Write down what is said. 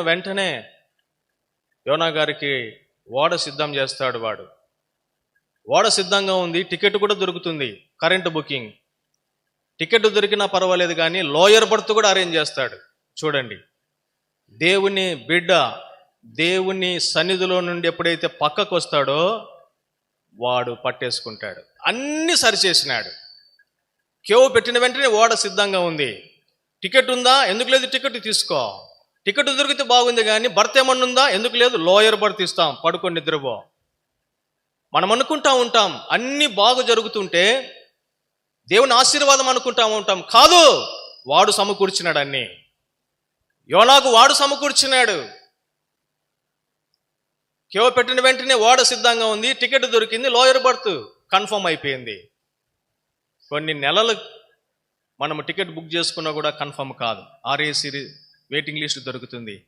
వెంటనే యోనా గారికి ఓడ సిద్ధం చేస్తాడు వాడు. ఓడ సిద్ధంగా ఉంది టికెట్ కూడా దొరుకుతుంది కరెంటు బుకింగ్. టికెట్ దొరికినా పర్వాలేదు కానీ లోయర్ బర్త్ కూడా అరేంజ్ చేస్తాడు. చూడండి. దేవుని బిడ్డ దేవుని సన్నిధిలో నుండి ఎప్పుడైతే పక్కకు వస్తాడో వాడు పట్టేసుకుంటాడు. అన్ని సరిచేసినాడు. కేవ్ పెట్టిన వెంటనే ఓడ సిద్ధంగా ఉంది. టికెట్ ఉందా? ఎందుకు లేదు టికెట్? తీసుకో. టికెట్ దొరికితే బాగుంది కానీ బర్త్ ఏమన్నుందా? ఎందుకు లేదు? లోయర్ బర్త్ ఇస్తాం. పడుకొని నిద్రపో. మనం అనుకుంటా ఉంటాం. అన్ని బాగు జరుగుతుంటే దేవుని ఆశీర్వాదం అనుకుంటా ఉంటాం. కాదు వాడు సమకూర్చినాడు అన్ని. యోనాకు వాడు సమకూర్చినాడు. కేవ పెట్టిన వెంటనే ఓడ సిద్ధంగా ఉంది. టికెట్ దొరికింది లోయర్ బర్త్ కన్ఫర్మ్ అయిపోయింది. కొన్ని నెలలు మనం టికెట్ బుక్ చేసుకున్నా కూడా కన్ఫర్మ్ కాదు. ఆర్ఏసీ వెయిటింగ్ లిస్ట్ దొరుకుతుంది.